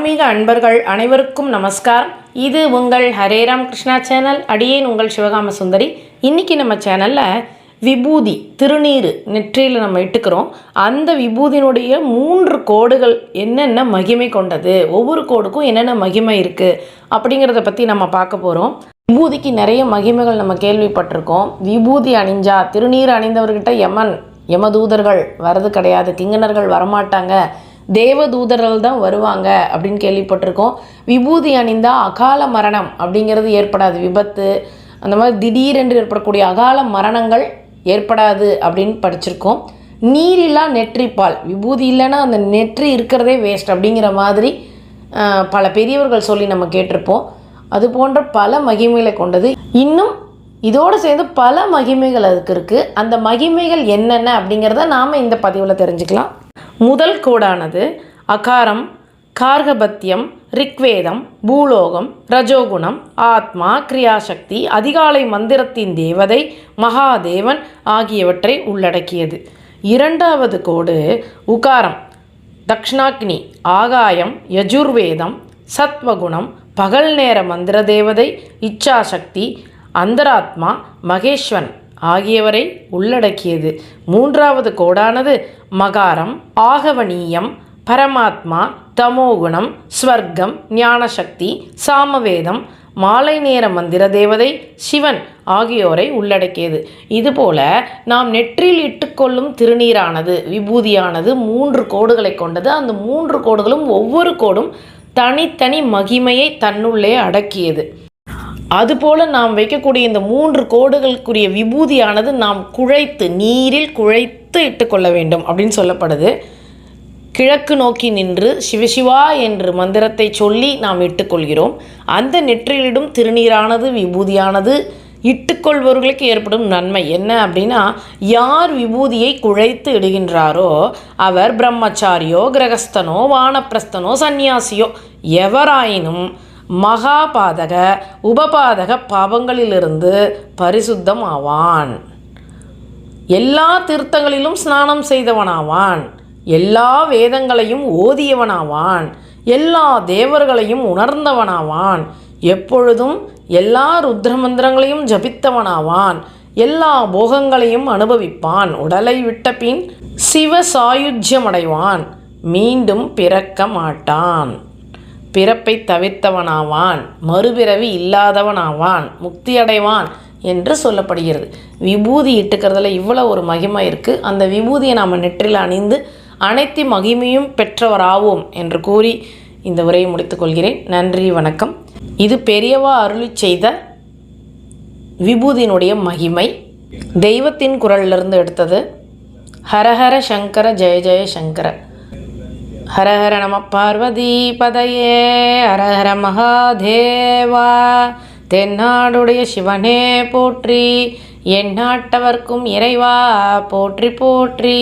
ஆன்மீக அன்பர்கள் அனைவருக்கும் நமஸ்காரம். இது உங்கள் ஹரேராம் கிருஷ்ணா சேனல் அடியேன் உங்கள் சிவகாம சுந்தரி. இன்றைக்கி நம்ம சேனலில் விபூதி திருநீர் நெற்றியில் நம்ம இட்டுக்கிறோம். அந்த விபூதியினுடைய மூன்று கோடுகள் என்னென்ன மகிமை கொண்டது ஒவ்வொரு கோடுக்கும் என்னென்ன மகிமை இருக்குது அப்படிங்கிறத பற்றி நம்ம பார்க்க போகிறோம் விபூதிக்கு நிறைய மகிமைகள் நம்ம கேள்விப்பட்டிருக்கோம். விபூதி அணிஞ்சா திருநீர் அணிந்தவர்கிட்ட யமன் யமதூதர்கள் வரது கிடையாது கிங்கனர்கள் வரமாட்டாங்க. தேவதூதர்கள் தான் வருவாங்க அப்படின்னு கேள்விப்பட்டிருக்கோம். விபூதி அணிந்தால் அகால மரணம் அப்படிங்கிறது ஏற்படாது. விபத்து அந்த மாதிரி திடீரென்று ஏற்படக்கூடிய அகால மரணங்கள் ஏற்படாது அப்படின்னு படிச்சிருக்கோம். நீரில்லா நெற்றிப்பால் விபூதி இல்லைன்னா அந்த நெற்றி இருக்கிறதே வேஸ்ட் அப்படிங்கிற மாதிரி பல பெரியவர்கள் சொல்லி நம்ம கேட்டிருப்போம். அது போன்ற பல மகிமைகளை கொண்டது. இன்னும் இதோடு சேர்ந்து பல மகிமைகள் அதுக்கு இருக்குது அந்த மகிமைகள் என்னென்ன அப்படிங்கிறத நாம் இந்த பதிவில் தெரிஞ்சுக்கலாம். முதல் கோடானது அகாரம் கார்கபத்தியம் ரிக்வேதம் பூலோகம் ரஜோகுணம் ஆத்மா கிரியாசக்தி அதிகாலை மந்திரத்தின் தேவதை மகாதேவன் ஆகியவற்றை உள்ளடக்கியது. இரண்டாவது கோடு உகாரம் தக்ஷணாக்னி ஆகாயம் யஜுர்வேதம் சத்வகுணம் பகல் நேர மந்திர தேவதை இச்சாசக்தி அந்தராத்மா மகேஸ்வன் ஆகியவரை உள்ளடக்கியது. மூன்றாவது கோடானது மகாரம் ஆகவனீயம் பரமாத்மா தமோகுணம் ஸ்வர்க்கம் ஞானசக்தி சாமவேதம் மாலை நேர மந்திர தேவதை சிவன் ஆகியோரை உள்ளடக்கியது. இதுபோல நாம் நெற்றில் இட்டுக்கொள்ளும் திருநீரானது விபூதியானது மூன்று கோடுகளை கொண்டது. அந்த மூன்று கோடுகளும் ஒவ்வொரு கோடும் தனித்தனி மகிமையை தன்னுள்ளே அடக்கியது. அதுபோல நாம் வைக்கக்கூடிய இந்த மூன்று கோடுகளுக்குரிய விபூதியானது நாம் குழைத்து நீரில் குழைத்து இட்டுக்கொள்ள வேண்டும் அப்படின்னு சொல்லப்படுது. கிழக்கு நோக்கி நின்று சிவசிவா என்று மந்திரத்தை சொல்லி நாம் இட்டுக்கொள்கிறோம். அந்த நெற்றிலிடும் திருநீரானது விபூதியானது இட்டுக்கொள்பவர்களுக்கு ஏற்படும் நன்மை என்ன அப்படின்னா யார் விபூதியை குழைத்து இடுகின்றாரோ அவர் பிரம்மச்சாரியோ கிரகஸ்தனோ வானப்பிரஸ்தனோ சந்நியாசியோ எவராயினும் மகாபாதக உபபாதக பாவங்களிலிருந்து பரிசுத்தம் ஆவான் எல்லா தீர்த்தங்களிலும் ஸ்நானம் செய்தவனாவான். எல்லா வேதங்களையும் ஓதியவனாவான். எல்லா தேவர்களையும் உணர்ந்தவனாவான். எப்பொழுதும் எல்லா ருத்ரமந்திரங்களையும் ஜபித்தவனாவான். எல்லா போகங்களையும் அனுபவிப்பான். உடலை விட்ட பின் சிவ சாயுஜ்யமடைவான். மீண்டும் பிறக்க மாட்டான். பிறப்பை தவிர்த்தவனாவான் மறுபிறவி இல்லாதவனாவான் முக்தி அடைவான் என்று சொல்லப்படுகிறது. விபூதி இட்டுக்கிறதுல இவ்வளோ ஒரு மகிமை இருக்குது அந்த விபூதியை நாம் நெற்றில் அணிந்து அனைத்து மகிமையும் பெற்றவராவோம் என்று கூறி இந்த உரையை முடித்துக்கொள்கிறேன் நன்றி வணக்கம். இது பெரியவா அருளி செய்த விபூதியினுடைய மகிமை. தெய்வத்தின் குரலிலிருந்து எடுத்தது. ஹரஹர சங்கர ஜெய ஜெய சங்கர. ஹரஹர நம பார்வதி பதையே ஹரஹர மகாதேவா. தென்னாடுடைய சிவனே போற்றி எந்நாட்டவர்க்கும் இறைவா போற்றி போற்றி.